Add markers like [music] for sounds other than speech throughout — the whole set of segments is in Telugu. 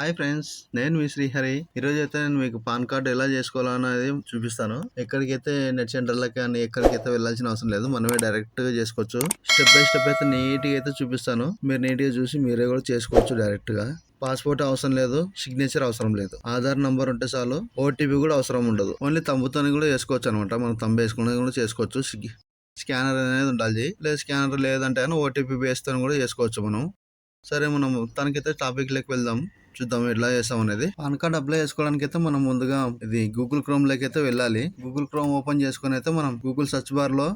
హాయ్ ఫ్రెండ్స్ నేను మీ శ్రీహరి. ఈరోజు అయితే నేను మీకు పాన్ కార్డ్ ఎలా చేసుకోవాలో అనేది చూపిస్తాను. ఎక్కడికైతే నెట్ సెంటర్లకు కానీ ఎక్కడికైతే వెళ్ళాల్సిన అవసరం లేదు మనమే డైరెక్ట్గా చేసుకోవచ్చు. స్టెప్ బై స్టెప్ అయితే నీట్గా అయితే చూపిస్తాను. మీరు నీట్గా చూసి మీరే కూడా చేసుకోవచ్చు డైరెక్ట్గా పాస్పోర్ట్ అవసరం లేదు సిగ్నేచర్ అవసరం లేదు. ఆధార్ నంబర్ ఉంటే చాలు ఓటీపీ కూడా అవసరం ఉండదు. ఓన్లీ తంబుతోని కూడా చేసుకోవచ్చు అనమాట. మనం తంబు వేసుకుని కూడా చేసుకోవచ్చు. స్కానర్ అనేది ఉండాలి. లేదు స్కానర్ లేదంటే ఓటీపీ బేస్తో కూడా చేసుకోవచ్చు మనం. సరే మనం తనకైతే టాపిక్ లెక్క వెళ్దాం. చూద్దాం ఎట్లా చేస్తాం అనేది. పాన్ కార్డ్ అప్లై చేసుకోవడానికి అయితే మనం ముందుగా ఇది గూగుల్ క్రోమ్లోకి అయితే వెళ్ళాలి. గూగుల్ క్రోమ్ ఓపెన్ చేసుకుని అయితే మనం గూగుల్ సెర్చ్ బార్లో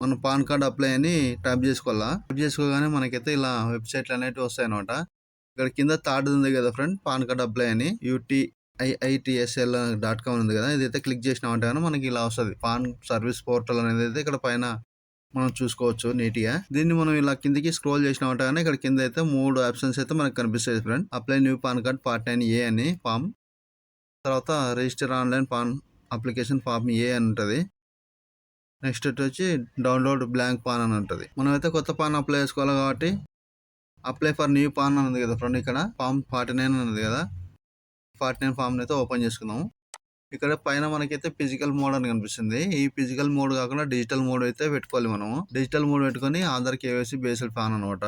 మన పాన్ కార్డ్ అప్లై అని టైప్ చేసుకోవాలా. టైప్ చేసుకోగానే మనకైతే ఇలా వెబ్సైట్లు అనేవి వస్తాయి అనమాట ఇక్కడ కింద థర్డ్ ఉంది కదా ఫ్రెండ్ పాన్ కార్డ్ అప్లై అని. యూటీ ఐఐటిఎస్ఎల్ డాట్ కామ్ ఉంది కదా ఇదైతే క్లిక్ చేసినామంటే కానీ మనకి ఇలా వస్తుంది. పాన్ సర్వీస్ పోర్టల్ అనేది అయితే ఇక్కడ పైన మనం చూసుకోవచ్చు నీట్గా దీన్ని మనం ఇలా కిందికి స్క్రోల్ చేసినామంటే కానీ ఇక్కడ కింద అయితే మూడు ఆప్షన్స్ అయితే మనకు కనిపిస్తాయి friend apply new PAN card part nine A అని ఫామ్ తర్వాత register online PAN application form A అని ఉంటుంది. నెక్స్ట్ వచ్చి డౌన్లోడ్ బ్లాంక్ పాన్ అని ఉంటుంది. మనం అయితే కొత్త పాన్ అప్లై చేసుకోవాలి కాబట్టి అప్లై ఫర్ న్యూ పాన్ అని ఉంది కదా ఫ్రెండ్ ఇక్కడ. ఫామ్ ఫార్టీ నైన్ ఉంది కదా. ఫార్టీ నైన్ ఫామ్ని అయితే ఓపెన్ చేసుకుందాము. ఇక్కడ పైన మనకైతే ఫిజికల్ మోడ్ అని కనిపిస్తుంది. ఈ ఫిజికల్ మోడ్ కాకుండా డిజిటల్ మోడ్ అయితే పెట్టుకోవాలి మనము. డిజిటల్ మోడ్ పెట్టుకొని ఆధార్ కేవైసీ బేస్డ్ పాన్ అనమాట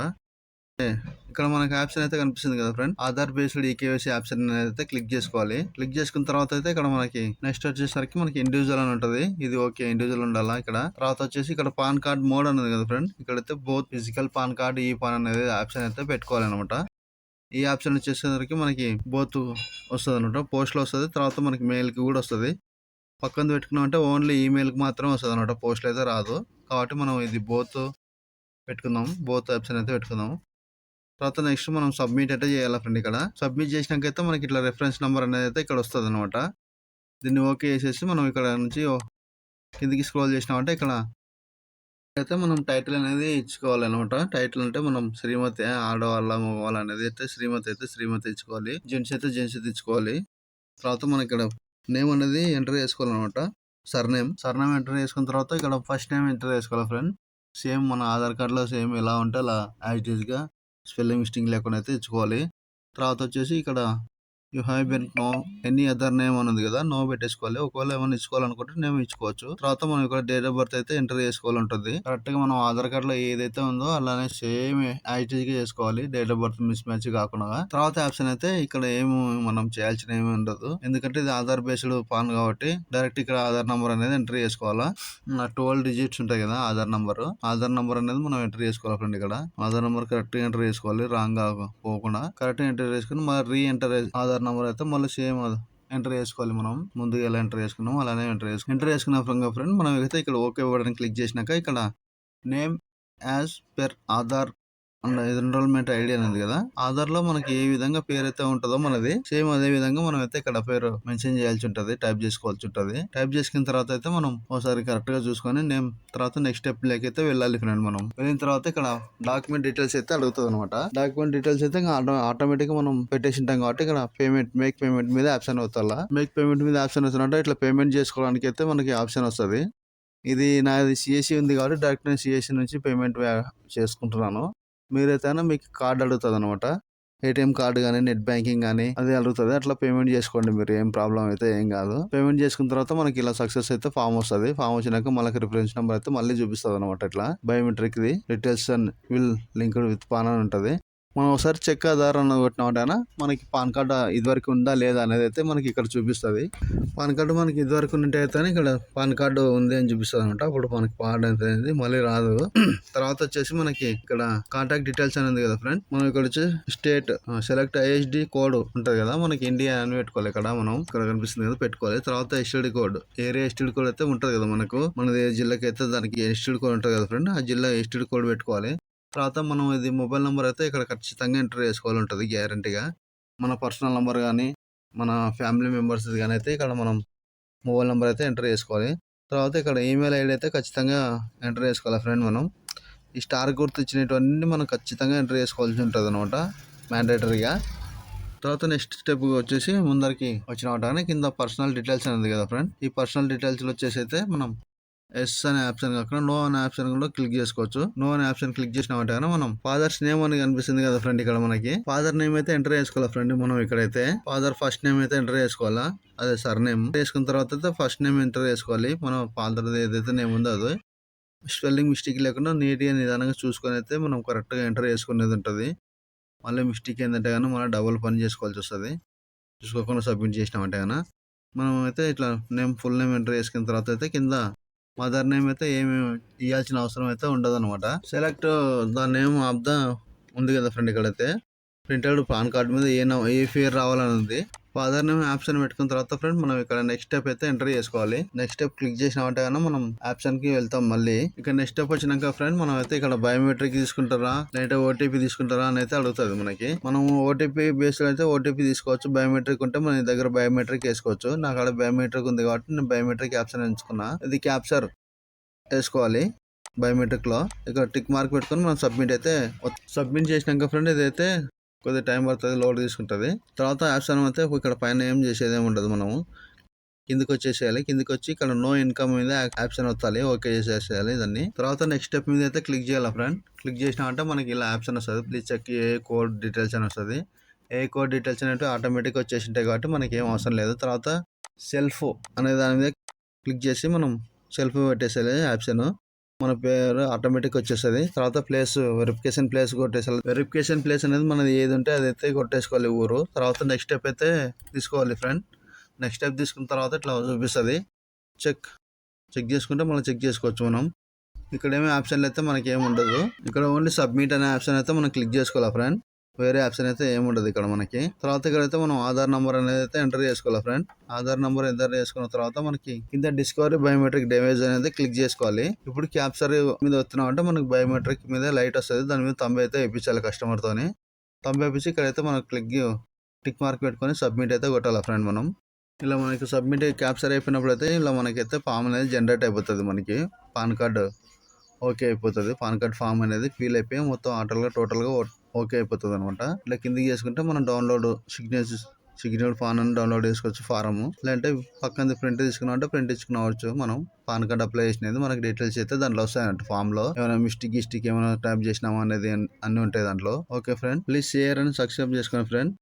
ఇక్కడ మనకి ఆప్షన్ అయితే కనిపిస్తుంది కదా ఫ్రెండ్ ఆధార్ బేస్డ్ ఈ కేవైసీ ఆప్షన్ అయితే క్లిక్ చేసుకోవాలి. క్లిక్ చేసుకున్న తర్వాత అయితే ఇక్కడ మనకి నెక్స్ట్ వచ్చేసరికి మనకి ఇండివిజువల్ అని ఉంటది. ఇది ఓకే ఇండివిజువల్ ఉండాలా ఇక్కడ? తర్వాత వచ్చేసి ఇక్కడ పాన్ కార్డ్ మోడ్ అనేది కదా ఫ్రెండ్ ఇక్కడైతే both physical PAN card e PAN అనేది ఆప్షన్ అయితే పెట్టుకోవాలి అనమాట ఈ ఆప్షన్ వచ్చేసరికి మనకి బోత్ వస్తుంది అనమాట పోస్ట్లో వస్తుంది తర్వాత మనకి మెయిల్కి కూడా వస్తుంది. పక్కన పెట్టుకున్నామంటే ఓన్లీ ఈమెయిల్కి మాత్రం వస్తుంది అనమాట పోస్ట్లో అయితే రాదు. కాబట్టి మనం ఇది బోత్ పెట్టుకుందాం. బోత్ ఆప్షన్ అయితే పెట్టుకుందాం తర్వాత నెక్స్ట్ మనం సబ్మిట్ అయితే చేయాలి ఫ్రెండ్ ఇక్కడ? సబ్మిట్ చేసినాకైతే మనకి ఇట్లా రెఫరెన్స్ నెంబర్ అనేది అయితే ఇక్కడ వస్తుంది అనమాట దీన్ని ఓకే చేసేసి మనం ఇక్కడ నుంచి కిందికి స్క్రోల్ చేసినామంటే ఇక్కడ అయితే మనం టైటిల్ అనేది ఇచ్చుకోవాలన్నమాట. టైటిల్ అంటే మనం శ్రీమతి ఆడవాళ్ళ మగవాళ్ళ అనేది అయితే శ్రీమతి అయితే శ్రీమతి ఇచ్చుకోవాలి. జెంట్స్ అయితే జెంట్స్ అయితే ఇచ్చుకోవాలి. తర్వాత మనం ఇక్కడ నేమ్ అనేది ఎంటర్ చేసుకోవాలన్నమాట. సర్నేమ్. సర్నేమ్ ఎంటర్ చేసుకున్న తర్వాత ఇక్కడ ఫస్ట్ నేమ్ ఎంటర్ చేసుకోవాలి ఫ్రెండ్. సేమ్ మన ఆధార్ కార్డులో సేమ్ ఎలా ఉంటే అలా యాజ్ ఇట్గా స్పెల్లింగ్ మిస్టేక్ లేకుండా అయితే ఇచ్చుకోవాలి. తర్వాత వచ్చేసి ఇక్కడ you have been no any other name అనేది కదా నో పెట్టేసుకోవాలి. ఒకవేళ ఏమైనా ఇచ్చుకోవాలనుకుంటే నేమ్ ఇచ్చుకోవచ్చు. తర్వాత మనం ఇక్కడ డేట్ ఆఫ్ బర్త్ అయితే ఎంటర్ చేసుకోవాలి ఉంటుంది కరెక్ట్గా మనం ఆధార్ కార్డ్లో ఏదైతే ఉందో అలానే సేమ్ యాక్టివ్గా చేసుకోవాలి. Date of birth mismatch కాకుండా. తర్వాత ఆప్షన్ అయితే ఇక్కడ ఏమి మనం చేయాల్సిన ఏమి ఉండదు. ఎందుకంటే ఇది ఆధార్ బేస్డ్ పాన్ కాబట్టి డైరెక్ట్ ఇక్కడ ఆధార్ నంబర్ అనేది ఎంటర్ చేసుకోవాలా. ట్వెల్వ్ డిజిట్స్ ఉంటాయి కదా ఆధార్ నంబర్. ఆధార్ నంబర్ అనేది మనం ఎంటర్ చేసుకోవాలి ఫ్రెండ్ ఇక్కడ. ఆధార్ నంబర్ కరెక్ట్గా ఎంటర్ చేసుకోవాలి. రాంగ్ పోకుండా కరెక్ట్ ఎంటర్ చేసుకుని మరి రీ ఎంటర్ ఆధార్ నంబర్ అయితే మళ్ళీ సేమ్ ఎంటర్ చేసుకోవాలి మనం. ముందుగా ఎలా ఎంటర్ చేసుకున్నాం అలానే ఎంటర్ చేసుకున్నాం. ఎంటర్ చేసుకున్న ఫ్రెండ్ మనం అయితే ఇక్కడ ఓకే బటన్ క్లిక్ చేసినాక ఇక్కడ name as per Aadhaar and enrolment ID అనేది కదా? ఆధార్లో మనకి ఏ విధంగా పేరు అయితే ఉంటుందో మనది. సేమ్ అదే విధంగా మనం అయితే ఇక్కడ పేరు మెన్షన్ చేయాల్సి ఉంటుంది టైప్ చేసుకోవాల్సి ఉంటుంది. టైప్ చేసుకున్న తర్వాత అయితే మనం ఒకసారి కరెక్ట్గా చూసుకొని నేమ్ తర్వాత నెక్స్ట్ స్టెప్ లేకైతే వెళ్ళాలి ఫ్రెండ్ మనం. వెళ్ళిన తర్వాత ఇక్కడ డాక్యుమెంట్ డీటెయిల్స్ అయితే అడుగుతుంది అనమాట డాక్యుమెంట్ డీటెయిల్స్ అయితే ఆటోమేటిక్ మనం పెట్టేసి ఉంటాం కాబట్టి ఇక్కడ పేమెంట్ మేక్ పేమెంట్ మీద ఆప్షన్ అవుతా మేక్ పేమెంట్ మీద ఆప్షన్ వస్తున్నట్టు ఇట్లా పేమెంట్ చేసుకోవడానికి అయితే మనకి ఆప్షన్ వస్తుంది. ఇది నాది సిఎస్సి ఉంది కాబట్టి డైరెక్ట్ నేను సిఎస్సి నుంచి పేమెంట్ చేసుకుంటున్నాను. మీరైతే మీకు కార్డు అడుగుతుంది అనమాట ఏటీఎం కార్డు కానీ నెట్ బ్యాంకింగ్ కానీ అది అడుగుతుంది. అట్లా పేమెంట్ చేసుకోండి మీరు. ఏం ప్రాబ్లం అయితే ఏం కాదు. పేమెంట్ చేసుకున్న తర్వాత మనకి ఇలా సక్సెస్ అయితే ఫామ్ వస్తుంది. ఫామ్ వచ్చినాక మనకి రిఫరెన్స్ నెంబర్ అయితే మళ్ళీ చూపిస్తుంది అనమాట ఇట్లా. Biometric the details and will linked with PAN అని ఉంటుంది. మనం ఒకసారి చెక్ ఆధార్ అన్న కొట్టినామంటే మనకి పాన్ కార్డు ఇదివరకు ఉందా లేదా అనేది అయితే మనకి ఇక్కడ చూపిస్తుంది. పాన్ కార్డు మనకి ఇదివరకు ఉంటే అయితే ఇక్కడ పాన్ కార్డు ఉంది అని చూపిస్తుంది అనమాట అప్పుడు మనకి పాన్ అనేది మళ్ళీ రాదు. [clears throat] తర్వాత వచ్చేసి మనకి ఇక్కడ కాంటాక్ట్ డీటెయిల్స్ అనేది కదా ఫ్రెండ్ మనం ఇక్కడ వచ్చి స్టేట్ సెలెక్ట్ ఐఎస్డి కోడ్ ఉంటుంది కదా మనకి ఇండియా అని పెట్టుకోవాలి ఇక్కడ మనం. ఇక్కడ కనిపిస్తుంది కదా పెట్టుకోవాలి. తర్వాత STD code area STD code అయితే ఉంటుంది కదా మనకు. మనది ఏ జిల్లాకి అయితే దానికి ఎస్టీడీ కోడ్ ఉంటుంది కదా ఫ్రెండ్ ఆ జిల్లా ఎస్టీడీ కోడ్ పెట్టుకోవాలి. తర్వాత మనం ఇది మొబైల్ నెంబర్ అయితే ఇక్కడ ఖచ్చితంగా ఎంటర్ చేసుకోవాలి ఉంటుంది గ్యారంటీగా. మన పర్సనల్ నెంబర్ కానీ మన ఫ్యామిలీ మెంబర్స్ కానీ అయితే ఇక్కడ మనం మొబైల్ నెంబర్ అయితే ఎంటర్ చేసుకోవాలి. తర్వాత ఇక్కడ ఈమెయిల్ ఐడి అయితే ఖచ్చితంగా ఎంటర్ చేసుకోవాలి ఫ్రెండ్ మనం. ఈ స్టార్ గుర్తు ఇచ్చినటువంటి మనం ఖచ్చితంగా ఎంటర్ చేసుకోవాల్సి ఉంటుంది అనమాట మ్యాండేటరీగా. తర్వాత నెక్స్ట్ స్టెప్ వచ్చేసి ముందరికి వచ్చిన కింద పర్సనల్ డీటెయిల్స్ అనేది కదా ఫ్రెండ్. ఈ పర్సనల్ డీటెయిల్స్ వచ్చేసి అయితే మనం ఎస్ అనే ఆప్షన్ కాకుండా నో అనే ఆప్షన్ కూడా క్లిక్ చేసుకోవచ్చు. నో అనే ఆప్షన్ క్లిక్ చేసినామంటే కనుక మనం ఫాదర్స్ నేమ్ అని కనిపిస్తుంది కదా ఫ్రెండ్ ఇక్కడ మనకి. ఫాదర్ నేమ్ అయితే ఎంటర్ చేసుకోవాలి ఫ్రెండ్ మనం ఇక్కడైతే ఫాదర్ ఫస్ట్ నేమ్ అయితే ఎంటర్ చేసుకోవాలా? అదే సర్ నేమ్ చేసుకున్న తర్వాత అయితే ఫస్ట్ నేమ్ ఎంటర్ చేసుకోవాలి. మనం ఫాదర్ ఏదైతే నేమ్ ఉందో అది. స్పెల్లింగ్ మిస్టేక్ లేకుండా నీట్గా నిదానంగా చూసుకొని అయితే మనం కరెక్ట్గా ఎంటర్ చేసుకునేది ఉంటుంది. మళ్ళీ మిస్టేక్ ఏంటంటే కానీ మనం డబుల్ పని చేసుకోవాల్సి వస్తుంది. చూసుకోకుండా సబ్మిట్ చేసినామంటే కనుక. మనం అయితే ఇట్లా నేమ్ ఫుల్ నేమ్ ఎంటర్ చేసుకున్న తర్వాత అయితే కింద మదర్ నేమ్ అయితే ఏమి ఇవ్వాల్సిన అవసరం అయితే ఉండదు అనమాట select the name of the ఉంది కదా ఫ్రెండ్ ఇక్కడైతే. ప్రింటెడ్ పాన్ కార్డ్ మీద ఏ ఏ పేరు రావాలని ఉంది ఫాదర్ నేమ్ ఆప్షన్ పెట్టుకున్న తర్వాత ఫ్రెండ్ మనం ఇక్కడ నెక్స్ట్ స్టెప్ అయితే ఎంటర్ చేసుకోవాలి. నెక్స్ట్ స్టెప్ క్లిక్ చేసినామంటే కన్నా మనం ఆప్షన్కి వెళ్తాం మళ్ళీ. ఇక్కడ నెక్స్ట్ స్టెప్ వచ్చినాక ఫ్రెండ్ మనం అయితే ఇక్కడ బయోమెట్రిక్ తీసుకుంటారా లేదా ఓటీపీ తీసుకుంటారా అని అయితే అడుగుతుంది మనకి. మనం ఓటీపీ బేస్డ్ అయితే ఓటీపీ తీసుకోవచ్చు. బయోమెట్రిక్ ఉంటే మన దగ్గర బయోమెట్రిక్ వేసుకోవచ్చు. నాకు అక్కడ బయోమెట్రిక్ ఉంది కాబట్టి నేను బయోమెట్రిక్ ఆప్షన్ ఎంచుకున్నా. ఇది క్యాప్చర్ వేసుకోవాలి బయోమెట్రిక్లో ఇక్కడ టిక్ మార్క్ పెట్టుకొని మనం సబ్మిట్ అయితే సబ్మిట్ చేసినాక ఫ్రెండ్ ఇదైతే కొద్దిగా టైం పడుతుంది లోడ్ తీసుకుంటుంది. తర్వాత ఆప్షన్ అయితే ఇక్కడ పైన ఏం చేసేది ఏమి ఉండదు మనము. కిందికి వచ్చేసేయాలి. కిందికి వచ్చి ఇక్కడ నో ఇన్కమ్ మీద ఆప్షన్ వస్తాలి ఓకే చేసేసేయాలి దాన్ని తర్వాత నెక్స్ట్ స్టెప్ మీద అయితే క్లిక్ చేయాలి ఫ్రెండ్ క్లిక్ చేసినామంటే మనకి ఇలా ఆప్షన్ వస్తుంది. Please check A code details అని వస్తుంది. ఏ కోడ్ డీటెయిల్స్ అనేవి ఆటోమేటిక్గా వచ్చేసింటాయి కాబట్టి మనకి ఏం అవసరం లేదు. తర్వాత సెల్ఫ్ అనే దాని మీద క్లిక్ చేసి మనం సెల్ఫ్ పెట్టేసేయాలి ఆప్షన్ మన పేరు ఆటోమేటిక్ వచ్చేస్తుంది. తర్వాత ప్లేస్ వెరిఫికేషన్ ప్లేస్ కొట్టేసాలి వెరిఫికేషన్ ప్లేస్ అనేది మనది ఏది ఉంటే అది అయితే కొట్టేసుకోవాలి ఊరు. తర్వాత నెక్స్ట్ స్టెప్ అయితే తీసుకోవాలి ఫ్రెండ్ నెక్స్ట్ స్టెప్ తీసుకున్న తర్వాత ఇట్లా చూపిస్తుంది. చెక్ చెక్ చేసుకుంటే మనం చెక్ చేసుకోవచ్చు మనం. ఇక్కడ ఏమి ఆప్షన్లు అయితే మనకి ఏమి ఉండదు. ఇక్కడ ఓన్లీ సబ్మిట్ అనే ఆప్షన్ అయితే మనం క్లిక్ చేసుకోవాలి ఫ్రెండ్ వేరే ఆప్షన్ అయితే ఏముండదు ఇక్కడ మనకి. తర్వాత ఇక్కడైతే మనం ఆధార్ నంబర్ అనేది అయితే ఎంటర్ చేసుకోవాలి ఫ్రెండ్? ఆధార్ నంబర్ ఎంటర్ చేసుకున్న తర్వాత మనకి కింద డిస్కవరీ బయోమెట్రిక్ డేమేజ్ అనేది క్లిక్ చేసుకోవాలి. ఇప్పుడు క్యాప్చర్ మీద వస్తున్నాం అంటే మనకి బయోమెట్రిక్ మీద లైట్ వస్తుంది. దాని మీద తంబి అయితే వేయించాలి కస్టమర్తోని తంబి వేపించి ఇక్కడైతే మనం క్లిక్ టిక్ మార్క్ పెట్టుకొని సబ్మిట్ అయితే కొట్టాలి ఫ్రెండ్ మనం. ఇలా మనకి సబ్మిట్ క్యాప్చర్ అయిపోయినప్పుడు అయితే ఇలా మనకైతే ఫామ్ అనేది జనరేట్ అయిపోతుంది మనకి. పాన్ కార్డు ఓకే అయిపోతుంది. పాన్ కార్డ్ ఫామ్ అనేది ఫీల్ అయిపోయి మొత్తం ఆటోగా టోటల్గా ఓకే అయిపోతుంది అనమాట ఇట్లా కిందికి చేసుకుంటే మనం డౌన్లోడ్ సిగ్నేచర్ సిగ్నేచర్ ఫాన్ అని డౌన్లోడ్ చేసుకోవచ్చు ఫారము. లేదంటే పక్కన ప్రింట్ తీసుకున్నాం అంటే ప్రింట్ ఇచ్చుకోవచ్చు మనం. పాన్ కార్డ్ అప్లై చేసినది మనకి డీటెయిల్స్ అయితే దాంట్లో వస్తాయంట ఫామ్లో. ఏమైనా మిస్టేక్ గిస్టిక్ ఏమైనా టైప్ చేసినామా అనేది అన్ని ఉంటాయి దాంట్లో. ఓకే ఫ్రెండ్ ప్లీజ్ షేర్ అని సబ్స్క్రైబ్ చేసుకోండి ఫ్రెండ్.